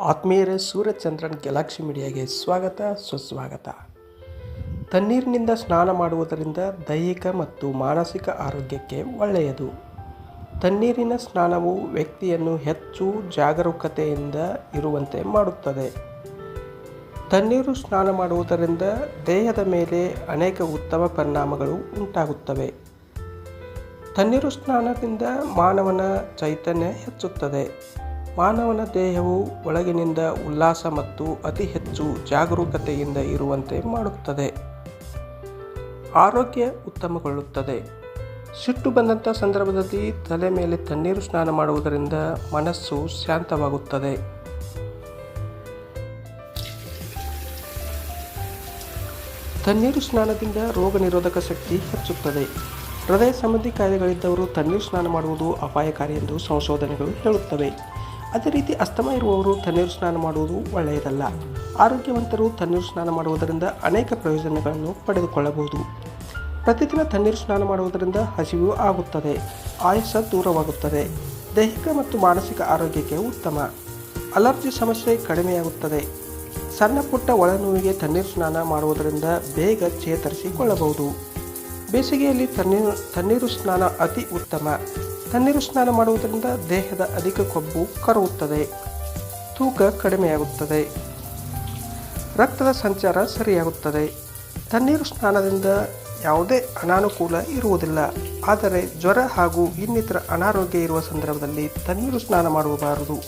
ಆತ್ಮೀಯರೇ, ಸೂರ್ಯಚಂದ್ರನ್ ಗ್ಯಾಲಕ್ಸಿ ಮೀಡಿಯಾಗೆ ಸ್ವಾಗತ, ಸುಸ್ವಾಗತ. ತಣ್ಣೀರಿನಿಂದ ಸ್ನಾನ ಮಾಡುವುದರಿಂದ ದೈಹಿಕ ಮತ್ತು ಮಾನಸಿಕ ಆರೋಗ್ಯಕ್ಕೆ ಒಳ್ಳೆಯದು. ತಣ್ಣೀರಿನ ಸ್ನಾನವು ವ್ಯಕ್ತಿಯನ್ನು ಹೆಚ್ಚು ಜಾಗರೂಕತೆಯಿಂದ ಇರುವಂತೆ ಮಾಡುತ್ತದೆ. ತಣ್ಣೀರು ಸ್ನಾನ ಮಾಡುವುದರಿಂದ ದೇಹದ ಮೇಲೆ ಅನೇಕ ಉತ್ತಮ ಪರಿಣಾಮಗಳು ಉಂಟಾಗುತ್ತವೆ. ತಣ್ಣೀರು ಸ್ನಾನದಿಂದ ಮಾನವನ ಚೈತನ್ಯ ಹೆಚ್ಚುತ್ತದೆ. ಮಾನವನ ದೇಹವು ಒಳಗಿನಿಂದ ಉಲ್ಲಾಸ ಮತ್ತು ಅತಿ ಹೆಚ್ಚು ಜಾಗರೂಕತೆಯಿಂದ ಇರುವಂತೆ ಮಾಡುತ್ತದೆ. ಆರೋಗ್ಯ ಉತ್ತಮಗೊಳ್ಳುತ್ತದೆ. ಸಿಟ್ಟು ಬಂದಂಥ ಸಂದರ್ಭದಲ್ಲಿ ತಲೆ ಮೇಲೆ ತಣ್ಣೀರು ಸ್ನಾನ ಮಾಡುವುದರಿಂದ ಮನಸ್ಸು ಶಾಂತವಾಗುತ್ತದೆ. ತಣ್ಣೀರು ಸ್ನಾನದಿಂದ ರೋಗ ನಿರೋಧಕ ಶಕ್ತಿ ಹೆಚ್ಚುತ್ತದೆ. ಹೃದಯ ಸಂಬಂಧಿ ಕಾಯಿಲೆಗಳಿದ್ದವರು ತಣ್ಣೀರು ಸ್ನಾನ ಮಾಡುವುದು ಅಪಾಯಕಾರಿ ಎಂದು ಸಂಶೋಧನೆಗಳು ಹೇಳುತ್ತವೆ. ಅದೇ ರೀತಿ ಅಸ್ತಮ ಇರುವವರು ತಣ್ಣೀರು ಸ್ನಾನ ಮಾಡುವುದು ಒಳ್ಳೆಯದಲ್ಲ. ಆರೋಗ್ಯವಂತರು ತಣ್ಣೀರು ಸ್ನಾನ ಮಾಡುವುದರಿಂದ ಅನೇಕ ಪ್ರಯೋಜನಗಳನ್ನು ಪಡೆದುಕೊಳ್ಳಬಹುದು. ಪ್ರತಿದಿನ ತಣ್ಣೀರು ಸ್ನಾನ ಮಾಡುವುದರಿಂದ ಹಸಿವು ಆಗುತ್ತದೆ ಆಯಾಸ ದೂರವಾಗುತ್ತದೆ, ದೈಹಿಕ ಮತ್ತು ಮಾನಸಿಕ ಆರೋಗ್ಯಕ್ಕೆ ಉತ್ತಮ. ಅಲರ್ಜಿ ಸಮಸ್ಯೆ ಕಡಿಮೆಯಾಗುತ್ತದೆ. ಸಣ್ಣ ಪುಟ್ಟ ಒಳನೋವಿಗೆ ತಣ್ಣೀರು ಸ್ನಾನ ಮಾಡುವುದರಿಂದ ಬೇಗ ಚೇತರಿಸಿಕೊಳ್ಳಬಹುದು. ಬೇಸಿಗೆಯಲ್ಲಿ ತಣ್ಣೀರು ತಣ್ಣೀರು ಸ್ನಾನ ಅತಿ ಉತ್ತಮ. ತಣ್ಣೀರು ಸ್ನಾನ ಮಾಡುವುದರಿಂದ ದೇಹದ ಅಧಿಕ ಕೊಬ್ಬು ಕರಗುತ್ತದೆ. ತೂಕ ಕಡಿಮೆಯಾಗುತ್ತದೆ. ರಕ್ತದ ಸಂಚಾರ ಸರಿಯಾಗುತ್ತದೆ. ತಣ್ಣೀರು ಸ್ನಾನದಿಂದ ಯಾವುದೇ ಅನಾನುಕೂಲ ಇರುವುದಿಲ್ಲ. ಆದರೆ ಜ್ವರ ಹಾಗೂ ಇನ್ನಿತರ ಅನಾರೋಗ್ಯ ಇರುವ ಸಂದರ್ಭದಲ್ಲಿ ತಣ್ಣೀರು ಸ್ನಾನ ಮಾಡಬಾರದು.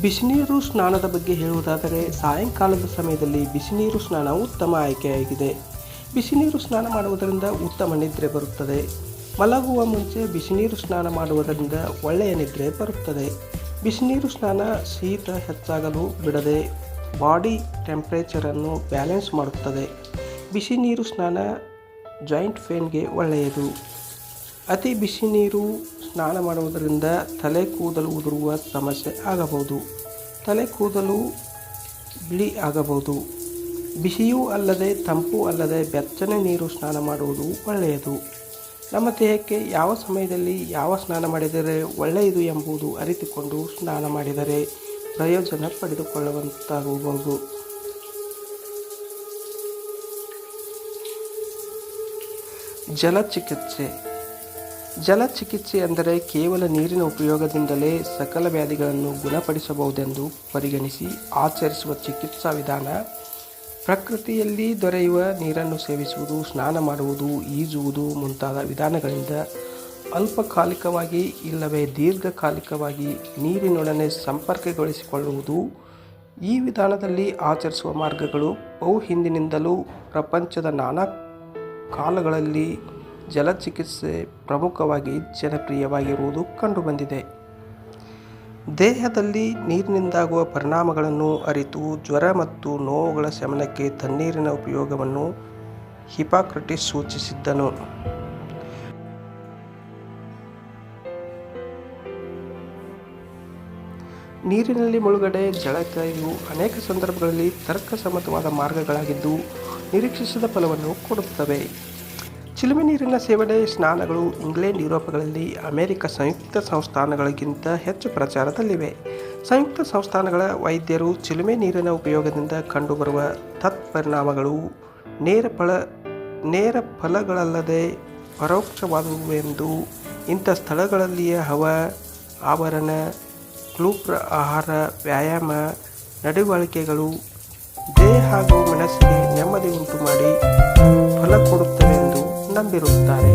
ಬಿಸಿನೀರು ಸ್ನಾನದ ಬಗ್ಗೆ ಹೇಳುವುದಾದರೆ ಸಾಯಂಕಾಲದ ಸಮಯದಲ್ಲಿ ಬಿಸಿನೀರು ಸ್ನಾನ ಉತ್ತಮ ಆಯ್ಕೆಯಾಗಿದೆ. ಬಿಸಿನೀರು ಸ್ನಾನ ಮಾಡುವುದರಿಂದ ಉತ್ತಮ ನಿದ್ರೆ ಬರುತ್ತದೆ. ಮಲಗುವ ಮುಂಚೆ ಬಿಸಿನೀರು ಸ್ನಾನ ಮಾಡುವುದರಿಂದ ಒಳ್ಳೆಯ ನಿದ್ರೆ ಬರುತ್ತದೆ. ಬಿಸಿನೀರು ಸ್ನಾನ ಶೀತ ಹೆಚ್ಚಾಗಲು ಬಿಡದೆ ಬಾಡಿ ಟೆಂಪ್ರೇಚರನ್ನು ಬ್ಯಾಲೆನ್ಸ್ ಮಾಡುತ್ತದೆ. ಬಿಸಿ ನೀರು ಸ್ನಾನ ಜಾಯಿಂಟ್ ಫೇನ್ಗೆ ಒಳ್ಳೆಯದು. ಅತಿ ಬಿಸಿ ನೀರು ಸ್ನಾನ ಮಾಡುವುದರಿಂದ ತಲೆ ಕೂದಲು ಉದುರುವ ಸಮಸ್ಯೆ ಆಗಬಹುದು. ತಲೆ ಕೂದಲು ಬಿಳಿ ಆಗಬಹುದು. ಬಿಸಿಯೂ ಅಲ್ಲದೆ ತಂಪು ಅಲ್ಲದೆ ಬೆಚ್ಚನೆ ನೀರು ಸ್ನಾನ ಮಾಡುವುದು ಒಳ್ಳೆಯದು. ನಮ್ಮ ದೇಹಕ್ಕೆ ಯಾವ ಸಮಯದಲ್ಲಿ ಯಾವ ಸ್ನಾನ ಮಾಡಿದರೆ ಒಳ್ಳೆಯದು ಎಂಬುದು ಅರಿತುಕೊಂಡು ಸ್ನಾನ ಮಾಡಿದರೆ ಪ್ರಯೋಜನ ಪಡೆದುಕೊಳ್ಳುವಂತಾಗಬಹುದು ಜಲಚಿಕಿತ್ಸೆ. ಜಲಚಿಕಿತ್ಸೆ ಅಂದರೆ ಕೇವಲ ನೀರಿನ ಉಪಯೋಗದಿಂದಲೇ ಸಕಲ ವ್ಯಾಧಿಗಳನ್ನು ಗುಣಪಡಿಸಬಹುದೆಂದು ಪರಿಗಣಿಸಿ ಆಚರಿಸುವ ಚಿಕಿತ್ಸಾ ವಿಧಾನ ಪ್ರಕೃತಿಯಲ್ಲಿ ದೊರೆಯುವ ನೀರನ್ನು ಸೇವಿಸುವುದು, ಸ್ನಾನ ಮಾಡುವುದು, ಈಜುವುದು ಮುಂತಾದ ವಿಧಾನಗಳಿಂದ ಅಲ್ಪಕಾಲಿಕವಾಗಿ ಇಲ್ಲವೇ ದೀರ್ಘಕಾಲಿಕವಾಗಿ ನೀರಿನೊಡನೆ ಸಂಪರ್ಕಗೊಳಿಸಿಕೊಳ್ಳುವುದು, ಈ ವಿಧಾನದಲ್ಲಿ ಆಚರಿಸುವ ಮಾರ್ಗಗಳು ಬಹು ಹಿಂದಿನಿಂದಲೂ ಪ್ರಪಂಚದ ನಾನಾ ಕಾಲಗಳಲ್ಲಿ ಜಲಚಿಕಿತ್ಸೆ ಪ್ರಮುಖವಾಗಿ ಜನಪ್ರಿಯವಾಗಿರುವುದು ಕಂಡುಬಂದಿದೆ. ದೇಹದಲ್ಲಿ ನೀರಿನಿಂದಾಗುವ ಪರಿಣಾಮಗಳನ್ನು ಅರಿತು ಜ್ವರ ಮತ್ತು ನೋವುಗಳ ಶಮನಕ್ಕೆ ತಣ್ಣೀರಿನ ಉಪಯೋಗವನ್ನು ಹಿಪಾಕ್ರಟಿಸ್ ಸೂಚಿಸಿದ್ದನು. ನೀರಿನಲ್ಲಿ ಮುಳುಗಡೆ ಜಳಕ ಇವು ಅನೇಕ ಸಂದರ್ಭಗಳಲ್ಲಿ ತರ್ಕಸಮ್ಮತವಾದ ಮಾರ್ಗಗಳಾಗಿದ್ದು ನಿರೀಕ್ಷಿಸಿದ ಫಲವನ್ನು ಕೊಡುತ್ತವೆ. ಚಿಲುಮೆ ನೀರಿನ ಸೇವನೆ, ಸ್ನಾನಗಳು ಇಂಗ್ಲೆಂಡ್, ಯುರೋಪ್ಗಳಲ್ಲಿ ಅಮೆರಿಕ ಸಂಯುಕ್ತ ಸಂಸ್ಥಾನಗಳಿಗಿಂತ ಹೆಚ್ಚು ಪ್ರಚಾರದಲ್ಲಿವೆ. ಸಂಯುಕ್ತ ಸಂಸ್ಥಾನಗಳ ವೈದ್ಯರು ಚಿಲುಮೆ ನೀರಿನ ಉಪಯೋಗದಿಂದ ಕಂಡುಬರುವ ತತ್ಪರಿಣಾಮಗಳು ನೇರ ಫಲ, ನೇರ ಫಲಗಳಲ್ಲದೆ ಪರೋಕ್ಷವಾದುವೆಂದು ಇಂಥ ಸ್ಥಳಗಳಲ್ಲಿಯ ಹವ ಆವರಣ ಕ್ಲೂಪ್ರ ಆಹಾರ, ವ್ಯಾಯಾಮ, ನಡವಳಿಕೆಗಳು, ದೇಹ ಹಾಗೂ ಮನಸ್ಸಿಗೆ ನೆಮ್ಮದಿ ಉಂಟು ಮಾಡಿ ಫಲ ಕೊಡುತ್ತವೆ ನಂಬಿರುತ್ತಾರೆ